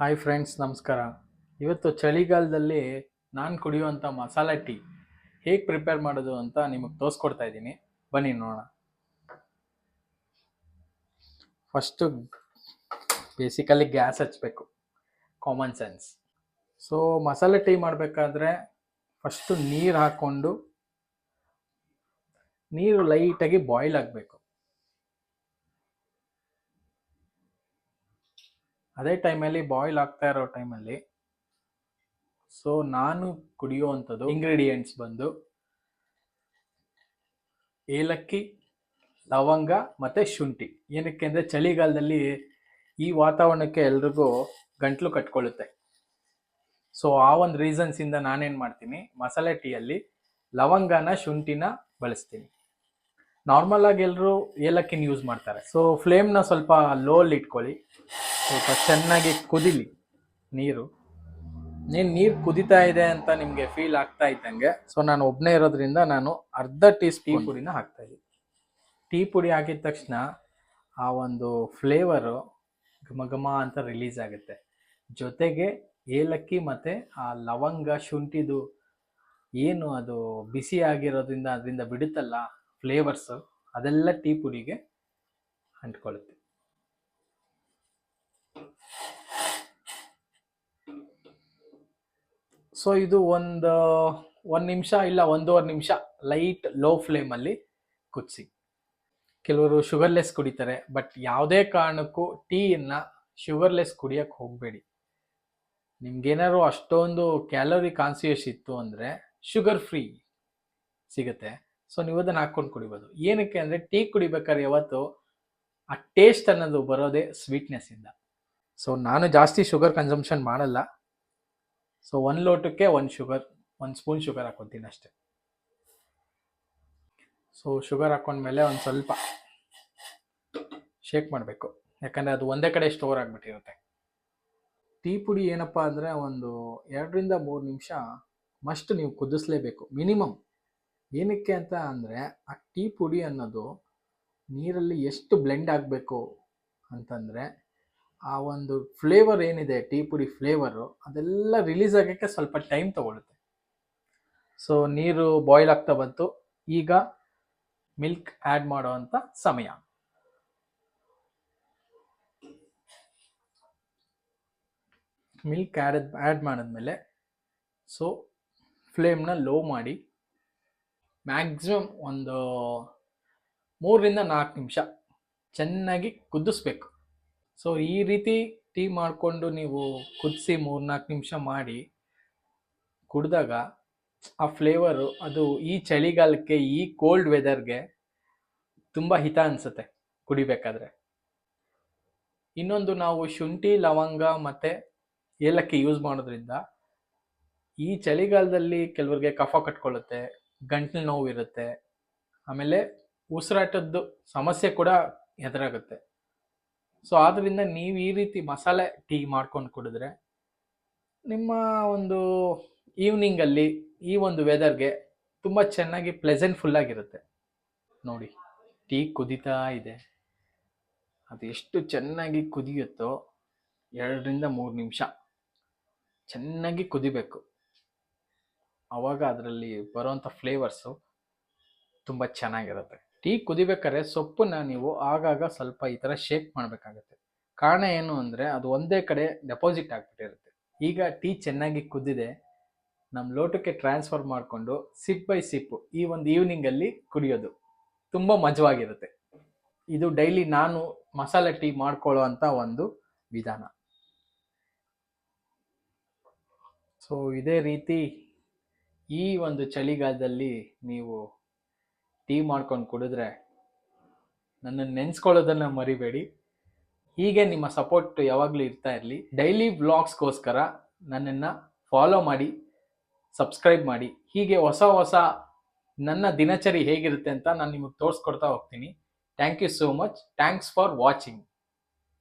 Hi friends ನಮಸ್ಕಾರ. ಇವತ್ತು ಚಳಿಗಾಲದಲ್ಲಿ ನಾನು ಕುಡಿಯುವಂಥ ಮಸಾಲೆ ಟೀ ಹೇಗೆ ಪ್ರಿಪೇರ್ ಮಾಡೋದು ಅಂತ ನಿಮಗೆ ತೋರಿಸ್ಕೊಡ್ತಾ ಇದ್ದೀನಿ. ಬನ್ನಿ ನೋಡೋಣ. ಫಸ್ಟು ಬೇಸಿಕಲಿ ಗ್ಯಾಸ್ ಹಚ್ಚಬೇಕು ಕಾಮನ್ ಸೆನ್ಸ್ ಸೊ ಮಸಾಲೆ ಟೀ ಮಾಡಬೇಕಾದ್ರೆ ಫಸ್ಟು ನೀರು ಹಾಕ್ಕೊಂಡು ನೀರು ಲೈಟಾಗಿ ಬಾಯ್ಲ್ ಆಗಬೇಕು. ಅದೇ ಟೈಮಲ್ಲಿ ಬಾಯ್ಲ್ ಆಗ್ತಾ ಇರೋ ಟೈಮಲ್ಲಿ ಸೊ ನಾನು ಕುಡಿಯುವಂಥದ್ದು ಇಂಗ್ರೀಡಿಯೆಂಟ್ಸ್ ಬಂದು ಏಲಕ್ಕಿ, ಲವಂಗ ಮತ್ತು ಶುಂಠಿ. ಏನಕ್ಕೆ ಅಂದರೆ ಚಳಿಗಾಲದಲ್ಲಿ ಈ ವಾತಾವರಣಕ್ಕೆ ಎಲ್ರಿಗೂ ಗಂಟ್ಲು ಕಟ್ಕೊಳ್ಳುತ್ತೆ. ಸೊ ಆ ಒಂದು ರೀಸನ್ಸಿಂದ ನಾನೇನು ಮಾಡ್ತೀನಿ? ಮಸಾಲೆ ಟೀಯಲ್ಲಿ ಲವಂಗನ, ಶುಂಠಿನ ಬಳಸ್ತೀನಿ. ನಾರ್ಮಲ್ ಆಗಿ ಎಲ್ಲರೂ ಏಲಕ್ಕಿನ ಯೂಸ್ ಮಾಡ್ತಾರೆ. ಸೊ ಫ್ಲೇಮ್ನ ಸ್ವಲ್ಪ ಲೋಲ್ ಇಟ್ಕೊಳ್ಳಿ. ಸ್ವಲ್ಪ ಚೆನ್ನಾಗಿ ಕುದಿಲಿ ನೀರು. ನೀನು ನೀರು ಕುದಿತಾ ಇದೆ ಅಂತ ನಿಮಗೆ ಫೀಲ್ ಆಗ್ತಾ ಇದ್ದಂಗೆ ಸೊ ನಾನು ಒಬ್ಬನೇ ಇರೋದ್ರಿಂದ ನಾನು ಅರ್ಧ ಟೀ ಸ್ಪೂನ್ ಪುಡಿನ ಹಾಕ್ತಾ ಇದ್ದೀನಿ. ಟೀ ಪುಡಿ ಹಾಕಿದ ತಕ್ಷಣ ಆ ಒಂದು ಫ್ಲೇವರು ಘಮ ಘಮ ಅಂತ ರಿಲೀಸ್ ಆಗುತ್ತೆ. ಜೊತೆಗೆ ಏಲಕ್ಕಿ ಮತ್ತು ಆ ಲವಂಗ ಶುಂಠಿದು ಏನು ಅದು ಬಿಸಿ ಆಗಿರೋದ್ರಿಂದ ಅದರಿಂದ ಬಿಡುತ್ತಲ್ಲ ಫ್ಲೇವರ್ಸು ಅದೆಲ್ಲ ಟೀ ಪುಡಿಗೆ ಅಂಟ್ಕೊಳ್ಳುತ್ತೆ. ಸೊ ಇದು ಒಂದು ಒಂದು ನಿಮಿಷ ಇಲ್ಲ, ಒಂದೂವರೆ ನಿಮಿಷ ಲೈಟ್ ಲೋ ಫ್ಲೇಮಲ್ಲಿ ಕುದಿಸಿ. ಕೆಲವರು ಶುಗರ್ಲೆಸ್ ಕುಡಿತಾರೆ ಬಟ್ ಯಾವುದೇ ಕಾರಣಕ್ಕೂ ಟೀಯನ್ನು ಶುಗರ್ಲೆಸ್ ಕುಡಿಯೋಕ್ಕೆ ಹೋಗಬೇಡಿ. ನಿಮ್ಗೇನಾದ್ರು ಅಷ್ಟೊಂದು ಕ್ಯಾಲೋರಿ ಕಾನ್ಸಿಯಸ್ ಇತ್ತು ಅಂದರೆ ಶುಗರ್ ಫ್ರೀ ಸಿಗುತ್ತೆ. ಸೊ ನೀವು ಅದನ್ನು ಹಾಕ್ಕೊಂಡು ಕುಡಿಬೋದು. ಏನಕ್ಕೆ ಅಂದರೆ ಟೀ ಕುಡಿಬೇಕಾದ್ರೆ ಯಾವತ್ತು ಆ ಟೇಸ್ಟ್ ಅನ್ನೋದು ಬರೋದೇ ಸ್ವೀಟ್ನೆಸ್ಸಿಂದ ಸೊ ನಾನು ಜಾಸ್ತಿ ಶುಗರ್ ಕನ್ಸಂಪ್ಷನ್ ಮಾಡಲ್ಲ. ಸೊ ಒಂದು ಲೋಟಕ್ಕೆ ಒಂದು ಶುಗರ್ ಒಂದು ಸ್ಪೂನ್ ಶುಗರ್ ಹಾಕ್ಕೊತೀನಿ ಅಷ್ಟೆ. ಸೊ ಶುಗರ್ ಹಾಕೊಂಡ್ಮೇಲೆ ಒಂದು ಸ್ವಲ್ಪ ಶೇಕ್ ಮಾಡಬೇಕು. ಯಾಕಂದರೆ ಅದು ಒಂದೇ ಕಡೆ ಸ್ಟೋರ್ ಆಗಿಬಿಟ್ಟಿರುತ್ತೆ. ಟೀ ಪುಡಿ ಏನಪ್ಪ ಅಂದರೆ ಒಂದು ಎರಡರಿಂದ ಮೂರು ನಿಮಿಷ ಮಸ್ಟ್ ನೀವು ಕುದಿಸ್ಲೇಬೇಕು. ಮಿನಿಮಮ್ ಏನಕ್ಕೆ ಅಂತ ಅಂದರೆ, ಆ ಟೀ ಪುಡಿ ಅನ್ನೋದು ನೀರಲ್ಲಿ ಎಷ್ಟು ಬ್ಲೆಂಡ್ ಆಗಬೇಕು ಅಂತಂದರೆ, ಆ ಒಂದು ಫ್ಲೇವರ್ ಏನಿದೆ, ಟೀ ಪುಡಿ ಫ್ಲೇವರು ಅದೆಲ್ಲ ರಿಲೀಸ್ ಆಗೋಕ್ಕೆ ಸ್ವಲ್ಪ ಟೈಮ್ ತಗೊಳುತ್ತೆ. ಸೊ ನೀರು ಬಾಯ್ಲ್ ಆಗ್ತಾ ಬಂತು. ಈಗ ಮಿಲ್ಕ್ ಆ್ಯಡ್ ಮಾಡೋವಂಥ ಸಮಯ. ಮಿಲ್ಕ್ ಆ್ಯಡ್ ಆ್ಯಡ್ ಮಾಡಿದ್ಮೇಲೆ ಸೊ ಫ್ಲೇಮ್ನ ಲೋ ಮಾಡಿ ಮ್ಯಾಕ್ಸಿಮಮ್ ಒಂದು ಮೂರರಿಂದ ನಾಲ್ಕು ನಿಮಿಷ ಚೆನ್ನಾಗಿ ಕುದಿಸ್ಬೇಕು. ಸೊ ಈ ರೀತಿ ಟೀ ಮಾಡಿಕೊಂಡು ನೀವು ಕುದಿಸಿ ಮೂರು ನಾಲ್ಕು ನಿಮಿಷ ಮಾಡಿ ಕುಡಿದಾಗ ಆ ಫ್ಲೇವರು ಅದು ಈ ಚಳಿಗಾಲಕ್ಕೆ, ಈ ಕೋಲ್ಡ್ ವೆದರ್ಗೆ ತುಂಬ ಹಿತ ಅನಿಸುತ್ತೆ ಕುಡಿಬೇಕಾದ್ರೆ. ಇನ್ನೊಂದು ನಾವು ಶುಂಠಿ, ಲವಂಗ ಮತ್ತು ಏಲಕ್ಕಿ ಯೂಸ್ ಮಾಡೋದ್ರಿಂದ ಈ ಚಳಿಗಾಲದಲ್ಲಿ ಕೆಲವರಿಗೆ ಕಫ ಕಟ್ಕೊಳ್ಳುತ್ತೆ ಗಂಟ್ಲು ನೋವು ಇರುತ್ತೆ ಆಮೇಲೆ ಉಸಿರಾಟದ್ದು ಸಮಸ್ಯೆ ಕೂಡ ಎದುರಾಗುತ್ತೆ. ಸೊ ಆದ್ದರಿಂದ ನೀವು ಈ ರೀತಿ ಮಸಾಲೆ ಟೀ ಮಾಡ್ಕೊಂಡು ಕುಡಿದ್ರೆ ನಿಮ್ಮ ಒಂದು ಈವ್ನಿಂಗಲ್ಲಿ ಈ ಒಂದು ವೆದರ್ಗೆ ತುಂಬ ಚೆನ್ನಾಗಿ ಪ್ಲೆಸೆಂಟ್ಫುಲ್ ಆಗಿರುತ್ತೆ. ನೋಡಿ, ಟೀ ಕುದೀತಾ ಇದೆ. ಅದು ಎಷ್ಟು ಚೆನ್ನಾಗಿ ಕುದಿಯುತ್ತೋ, ಎರಡರಿಂದ ಮೂರು ನಿಮಿಷ ಚೆನ್ನಾಗಿ ಕುದಿಬೇಕು. ಆವಾಗ ಅದರಲ್ಲಿ ಬರುವಂಥ ಫ್ಲೇವರ್ಸು ತುಂಬ ಚೆನ್ನಾಗಿರುತ್ತೆ. ಟೀ ಕುದಿಬೇಕಾದ್ರೆ ಸೊಪ್ಪನ್ನ ನೀವು ಆಗಾಗ ಸ್ವಲ್ಪ ಈ ಥರ ಶೇಕ್ ಮಾಡಬೇಕಾಗುತ್ತೆ. ಕಾರಣ ಏನು ಅಂದರೆ ಅದು ಒಂದೇ ಕಡೆ ಡೆಪಾಸಿಟ್ ಆಗಿಬಿಟ್ಟಿರುತ್ತೆ. ಈಗ ಟೀ ಚೆನ್ನಾಗಿ ಕುದ್ದಿದೆ ನಮ್ಮ ಲೋಟಕ್ಕೆ ಟ್ರಾನ್ಸ್ಫರ್ ಮಾಡಿಕೊಂಡು ಸಿಪ್ ಬೈ ಸಿಪ್ಪು ಈ ಒಂದು ಈವ್ನಿಂಗಲ್ಲಿ ಕುಡಿಯೋದು ತುಂಬ ಮಜವಾಗಿರುತ್ತೆ. ಇದು ಡೈಲಿ ನಾನು ಮಸಾಲೆ ಟೀ ಮಾಡ್ಕೊಳ್ಳೋ ಅಂಥ ಒಂದು ವಿಧಾನ. ಸೊ ಇದೇ ರೀತಿ ಈ ಒಂದು ಚಳಿಗಾಲದಲ್ಲಿ ನೀವು ಟೀ ಮಾಡ್ಕೊಂಡು ಕುಡಿದ್ರೆ ನನ್ನನ್ನು ನೆನೆಸ್ಕೊಳ್ಳೋದನ್ನು ಮರಿಬೇಡಿ. ಹೀಗೆ ನಿಮ್ಮ ಸಪೋರ್ಟ್ ಯಾವಾಗಲೂ ಇರ್ತಾ ಇರಲಿ. ಡೈಲಿ ವ್ಲಾಗ್ಸ್ಗೋಸ್ಕರ ನನ್ನನ್ನು ಫಾಲೋ ಮಾಡಿ ಸಬ್ಸ್ಕ್ರೈಬ್ ಮಾಡಿ. ಹೀಗೆ ಹೊಸ ಹೊಸ ನನ್ನ ದಿನಚರಿ ಹೇಗಿರುತ್ತೆ ಅಂತ ನಾನು ನಿಮಗೆ ತೋರಿಸ್ಕೊಡ್ತಾ ಹೋಗ್ತೀನಿ. Thank you so much thanks for watching